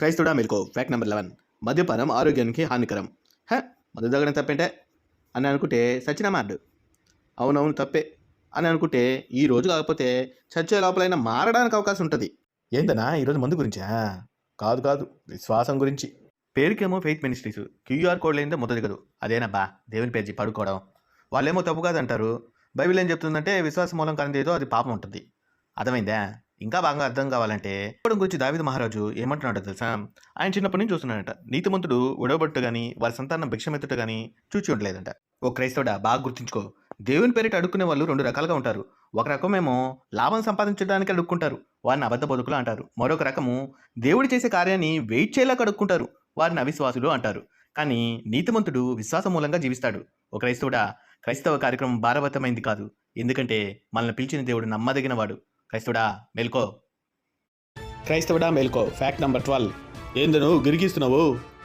క్రైస్తవుడా మేల్కో. Fact number eleven మద్యపానం ఆరోగ్యానికి హానికరం. హ మద్దు తగ్గడం తప్పేంటే? అని అనుకుంటే సచిన అవునవును తప్పే. అని అనుకుంటే ఈ రోజు కాకపోతే చచ్చే లోపలైనా మారడానికి అవకాశం ఉంటుంది. ఏందన్నా ఈరోజు మందు గురించా? కాదు కాదు. విశ్వాసం గురించి. పేరుకేమో ఫెయిత్ మినిస్ట్రీస్. క్యూఆర్ కోడ్ లేనిదే మొదటి కదు అదేనబ్బా దేవుని పేర్చి పడుకోవడం. వాళ్ళేమో తప్పు కాదంటారు. బైబిల్ ఏం చెప్తుందంటే విశ్వాసం మూలం కానిది ఏదో అది పాపం ఉంటుంది. అర్థమైందా? ఇంకా బాగా అర్థం కావాలంటే ఇవ్వడం గురించి దావిద మహారాజు ఏమంటున్నాడో తెలుసా? ఆయన చిన్నప్పటి నుంచి చూస్తున్నాడట. నీతిమంతుడు ఉడవబట్టు కానీ వారి సంతానం భిక్షమెత్తుట కానీ చూచి ఉండలేదంట. ఓ క్రైస్తవుడా బాగా గుర్తుంచుకో. దేవుని పేరిట అడుక్కునే వాళ్ళు రెండు రకాలుగా ఉంటారు. ఒక రకమేమో లాభం సంపాదించడానికి అడుక్కుంటారు. వారిని అబద్ధ బతుకులు అంటారు. మరొక రకము దేవుడు చేసే కార్యాన్ని వెయిట్ చేయలేక అడుక్కుంటారు. వారిని అవిశ్వాసులు అంటారు. కానీ నీతిమంతుడు విశ్వాసం మూలంగా జీవిస్తాడు. ఓ క్రైస్తవుడా క్రైస్తవ కార్యక్రమం భారవతమైంది కాదు. ఎందుకంటే మనల్ని పిలిచిన దేవుడు నమ్మదగిన వాడు క్రైస్తవుడా మేల్కో. క్రైస్తవుడా మేల్కో. ఫ్యాక్ట్ నెంబర్ ట్వెల్వ్ ఏంది నువ్వు గిరిగిస్తున్నావు?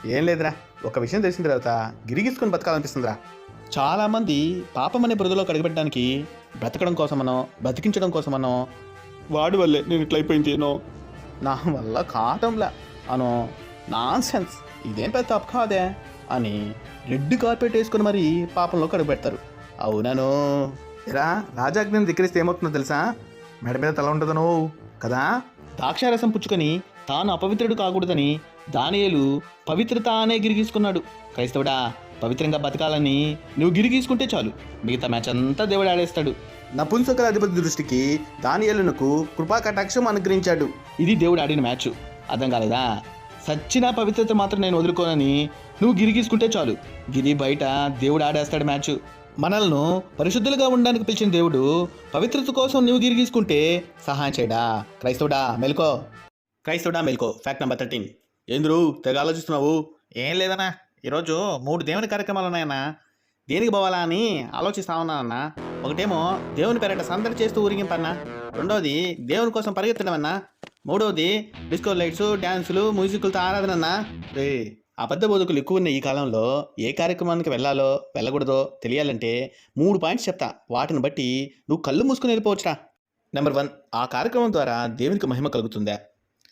ఏం లేదురా. ఒక విషయం తెలిసిన తర్వాత గిరిగిసుకొని బతకాలనిపిస్తుందిరా. చాలామంది పాపం అనే బురదలో కడిగబెట్టడానికి బ్రతకడం కోసమనో బతికించడం కోసమనో వాడి వల్లే నేను ఇట్లా అయిపోయింది ఏనో నా వల్ల కావటంలా అనో నాన్ సెన్స్ ఇదేం పెద్ద తప్పు కాదే అని రెడ్ కార్పెట్ వేసుకుని మరి పాపంలో కడుగుపెడతారు అవునను ఎరా రాజాజ్ఞని ధిక్కరిస్తే ఏమవుతుందో తెలుసా? మెడ మీద తల ఉండదను కదా? ద్రాక్షారసం పుచ్చుకొని తాను అపవిత్రుడు కాకూడదని దానియేలు పవిత్రత అనే గిరిగీసుకున్నాడు. క్రైస్తవుడా పవిత్రంగా బతకాలని నువ్వు గిరిగీసుకుంటే చాలు. మిగతా మ్యాచ్ అంతా దేవుడు ఆడేస్తాడు. నపుంసకుల అధిపతి దృష్టికి దానియేలునకు కృపా కటాక్షం అనుగ్రహించాడు. ఇది దేవుడు ఆడిన మ్యాచ్. అర్థం కాలేదా? సచ్చిన పవిత్రత మాత్రం నేను వదులుకోనని నువ్వు గిరిగీసుకుంటే చాలు. గిరి బయట దేవుడు ఆడేస్తాడు మ్యాచ్. మనల్ని పరిశుద్ధులుగా ఉండడానికి పిలిచిన దేవుడు పవిత్రత కోసం నువ్వు గిరిగీసుకుంటే సహాయం చేయడా? క్రైస్తవుడా మెల్కో. క్రైస్తవుడా మెల్కో. ఫ్యాక్ట్ నెంబర్ థర్టీన్ ఎందురు తెగ ఆలోచిస్తున్నావు? ఏం లేదన్నా. ఈరోజు మూడు దేవుని కార్యక్రమాలు ఉన్నాయన్నా. దేనికి పోవాలా అని ఆలోచిస్తా ఉన్నానన్నా ఒకటేమో దేవుని పేరట సందడి చేస్తూ ఊరిగింపన్నా. రెండవది దేవుని కోసం పరిగెత్తడం అన్నా మూడవది డిస్కో లైట్స్ డ్యాన్సులు మ్యూజిక్లతో ఆరాధన అన్నా రే అబద్ధ బోధకులు ఎక్కువ ఉన్న ఈ కాలంలో ఏ కార్యక్రమానికి వెళ్ళాలో వెళ్ళకూడదో తెలియాలంటే మూడు పాయింట్స్ చెప్తా. వాటిని బట్టి నువ్వు కళ్ళు మూసుకుని వెళ్ళిపోవచ్చురా. నెంబర్ వన్ ఆ కార్యక్రమం ద్వారా దేవునికి మహిమ కలుగుతుందా?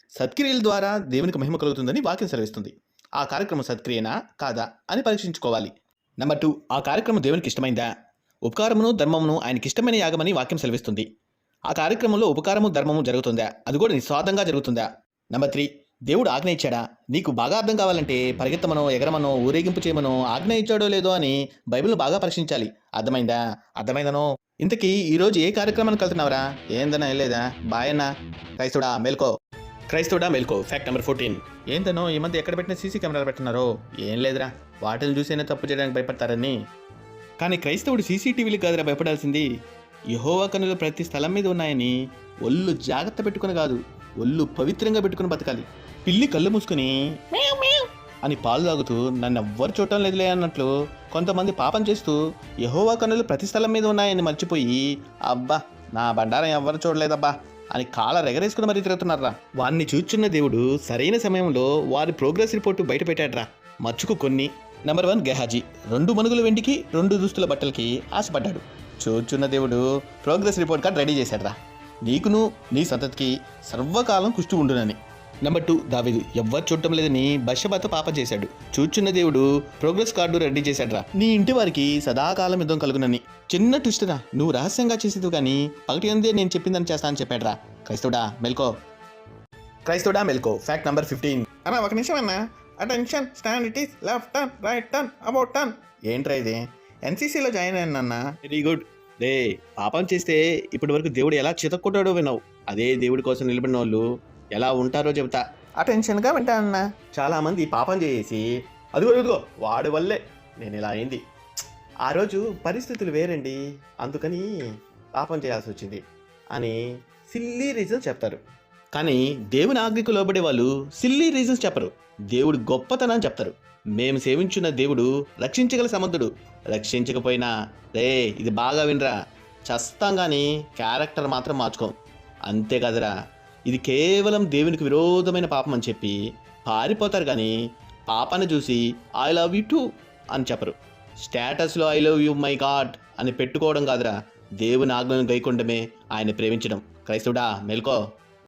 సత్క్రియల ద్వారా దేవునికి మహిమ కలుగుతుందని వాక్యం సెలవిస్తుంది. ఆ కార్యక్రమం సత్క్రియనా కాదా అని పరీక్షించుకోవాలి. నెంబర్ టూ ఆ కార్యక్రమం దేవునికి ఇష్టమైందా? ఉపకారమును ధర్మమును ఆయనకి ఇష్టమైన యాగమని వాక్యం సెలవిస్తుంది. ఆ కార్యక్రమంలో ఉపకారము ధర్మము జరుగుతుందా? అది కూడా నిస్వార్థంగా జరుగుతుందా? నెంబర్ త్రీ దేవుడు ఆజ్ఞ ఇచ్చాడా? నీకు బాగా అర్థం కావాలంటే పరిగెత్తమనో ఎగరమనో ఊరేగింపు చేయమనో ఆజ్ఞ ఇచ్చాడో లేదో అని బైబిల్ బాగా పరీక్షించాలి అర్థమైందా? అర్థమైందనో? ఇంతకీ ఈరోజు ఏ కార్యక్రమానికి వెళ్తున్నావురా? ఏందన్నా లేదా బాయన్నా క్రైస్తుడా మేల్కో. క్రైస్తవుడా మేల్కో. ఫ్యాక్ట్ నెంబర్ ఫోర్టీన్ ఏందనో ఈ మధ్య ఎక్కడ పెట్టిన సీసీ కెమెరాలు పెట్టున్నారో ఏం లేదురా. వాటిని చూసేనే తప్పు చేయడానికి భయపడతారని. కానీ క్రైస్తవుడు సీసీటీవీలు కాదురా భయపడాల్సింది. యహోవా కనులు ప్రతి స్థలం మీద ఉన్నాయని ఒళ్ళు జాగ్రత్త పెట్టుకుని కాదు ఒళ్ళు పవిత్రంగా పెట్టుకుని బతకాలి. పిల్లి కళ్ళు మూసుకుని అని పాలు తాగుతూ నన్ను ఎవ్వరు చూడటం లేదులే అన్నట్లు కొంతమంది పాపం చేస్తూ యహోవా కనులు ప్రతి స్థలం మీద ఉన్నాయని మర్చిపోయి అబ్బా నా బండారం ఎవ్వరు చూడలేదబ్బా అని కాల రెగరేసుకుని మరీ తిరుగుతున్నారా వారిని చూచున్న దేవుడు సరైన సమయంలో వారి ప్రోగ్రెస్ రిపోర్టు బయట పెట్టాడ్రా మచ్చుకు కొన్ని. Number one Gehazi. రెండు మనుగుల వెండికి రెండు దుస్తుల బట్టలకి ఆశపడ్డాడు. చూచున్న దేవుడు ప్రోగ్రెస్ రిపోర్ట్ కార్డ్ రెడీ చేశాడ్రా. నీకును నీ సంతతికి సర్వకాలం కుష్టు ఉండునని నెంబర్ టూ దావీదు ఎవ్వరు చూడటం లేదని బషబత పాపం చేశాడు. చూచున్న దేవుడు ప్రోగ్రెస్ కార్డు రెడీ చేశాడ్రా. నీ ఇంటి వారికి సదాకాలం యుద్ధం కలుగునని. చిన్న ట్విస్ట్రా నువ్వు రహస్యంగా చేసేది కానీ పగటి అందే నేను చెప్పిందని చేస్తానని చెప్పాడ్రా. క్రైస్తవుడా మెల్కో. క్రైస్తవుడా మెల్కో. ఫ్యాక్ట్ నంబర్ ఫిఫ్టీన్ అన్న ఒక నిమిషం అన్న. Attention stand it is left turn right turn about turn ఏంట్రా ఇది? ఎన్సీసీలో జాయిన్ అయ్యాను అన్న. వెరీ గుడ్ డే పాపం చేస్తే ఇప్పటి వరకు దేవుడు ఎలా చితక్కొట్టాడో విన్నావు. అదే దేవుడి కోసం నిలబడిన వాళ్ళు ఎలా ఉంటారో చెబుతా. అటెన్షన్గా వింటానన్నా చాలా మంది పాపం చేసి అదిగో అదిగో వాడి వల్లే నేను ఇలా అయింది. ఆ రోజు పరిస్థితులు వేరండి అందుకని పాపం చేయాల్సి వచ్చింది అని సిల్లీ రీజన్స్ చెప్తారు. కానీ దేవుని ఆజ్ఞకు లోబడే వాళ్ళు సిల్లీ రీజన్స్ చెప్పరు. దేవుడు గొప్పతనం చెప్తారు. మేము సేవించున్న దేవుడు రక్షించగల సమర్థుడు. రక్షించకపోయినా రే ఇది బాగా వినరా. చస్తాం కానీ క్యారెక్టర్ మాత్రం మార్చుకోం. అంతే కదరా. ఇది కేవలం దేవునికి విరోధమైన పాపం అని చెప్పి పారిపోతారు కానీ పాపాన్ని చూసి ఐ లవ్ యూ టూ అని చెప్పరు. స్టేటస్లో I love you my God అని పెట్టుకోవడం కాదురా దేవుని ఆజ్ఞను గైకొండమే ఆయన ప్రేమించడం. క్రైస్తవుడా మెల్కో.